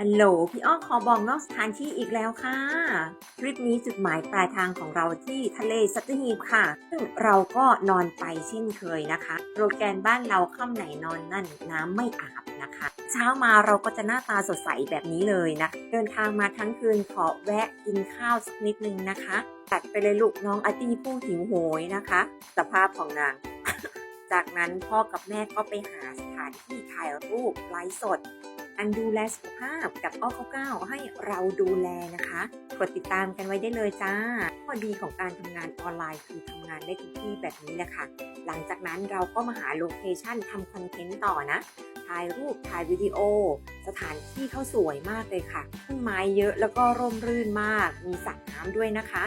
ฮัลโหลพี่อ้อขอบอกนอกสถานที่อีกแล้วค่ะทริปนี้จุดหมายปลายทางของเราที่ทะเลสัตหีบค่ะ ซึ่งเราก็นอนไปเช่นเคยนะคะ โปรแกรมบ้านเราค่ำไหนนอนนั่นน้ำไม่อาบนะคะ เช้ามาเราก็จะหน้าตาสดใสแบบนี้เลยนะ เดินทางมาทั้งคืนขอแวะกินข้าวสักนิดนึงนะคะตัดไปเลยลูกน้องอตี้ผู้หิวโหยนะคะ สภาพของนางจากนั้นพ่อกับแม่ก็ไปหาสถานที่ถ่ายรูปไลฟ์สด อันดูแลสุขภาพกับอ้อเก้าให้เราดูแลนะคะ กดติดตามกันไว้ได้เลยจ้าข้อดีของการทำงานออนไลน์คือทำงานได้ทุกที่แบบนี้แหละค่ะ หลังจากนั้นเราก็มาหาโลเคชั่นทำคอนเทนต์ต่อนะถ่ายรูปถ่ายวิดีโอ สถานที่เขาสวยมากเลยค่ะต้นไม้เยอะแล้วก็ร่มรื่นมาก มีสระน้ำด้วยนะคะ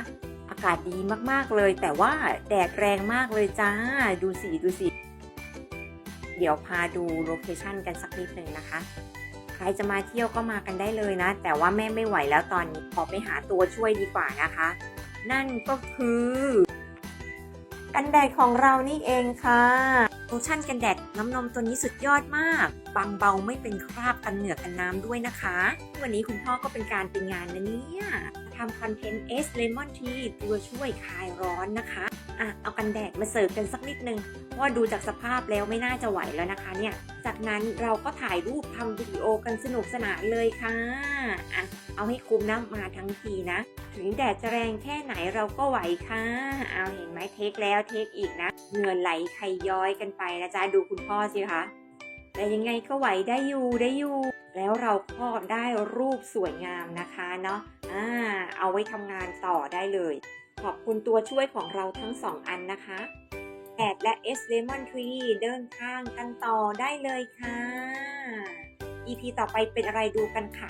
อากาศดีมากๆเลย แต่ว่าแดดแรงมากเลยจ้า ดูสิดูสิเดี๋ยวพาดูโลเคชั่นกันสักนิดหนึ่งนะคะ ครจะมาเที่ยวก็มากันได้เลยนะ แต่ว่าแม่ไม่ไหวแล้วตอนนี้ขอไปหาตัวช่วยดีกว่านะคะ นั่นก็คือ กันแดดของเรานี่เองค่ะโลชั่นกันแดดน้ำนมตัวนี้สุดยอดมาก บางเบาไม่เป็นคราบกันเหนือกันน้ำด้วยนะคะ วันนี้คุณพ่อก็เป็นการเป็นงานนะเนี่ยทำคอนเทนต์ S Lemon Tea ตัวช่วยคลายร้อนนะคะ อะเอากันแดดมาเสิร์ฟกันสักนิดนึง เพราะว่าดูจากสภาพแล้วไม่น่าจะไหวแล้วนะคะเนี่ย จากนั้นเราก็ถ่ายรูปทำวิดีโอกันสนุกสนานเลยค่ะอะเอาให้คุ้มนะมาทั้งทีนะ ถึงแดดจะแรงแค่ไหนเราก็ไหวค่ะ เอาเห็นไหมเทคแล้วเทคอีกนะเหงื่อไหลไขย้อยกันไปนะจ๊ะดูคุณพ่อสิคะแต่ยังไงก็ไหวได้อยู่ได้อยู่ แล้วเราก็ได้รูปสวยงามนะคะเนาะอ่าเอาไว้ทำงานต่อได้เลย ขอบคุณตัวช่วยของเราทั้งสองอันนะคะแอดและ S Lemon Tree เดินทางกันต่อได้เลยค่ะ EP ต่อไปเป็นอะไรดูกันค่ะ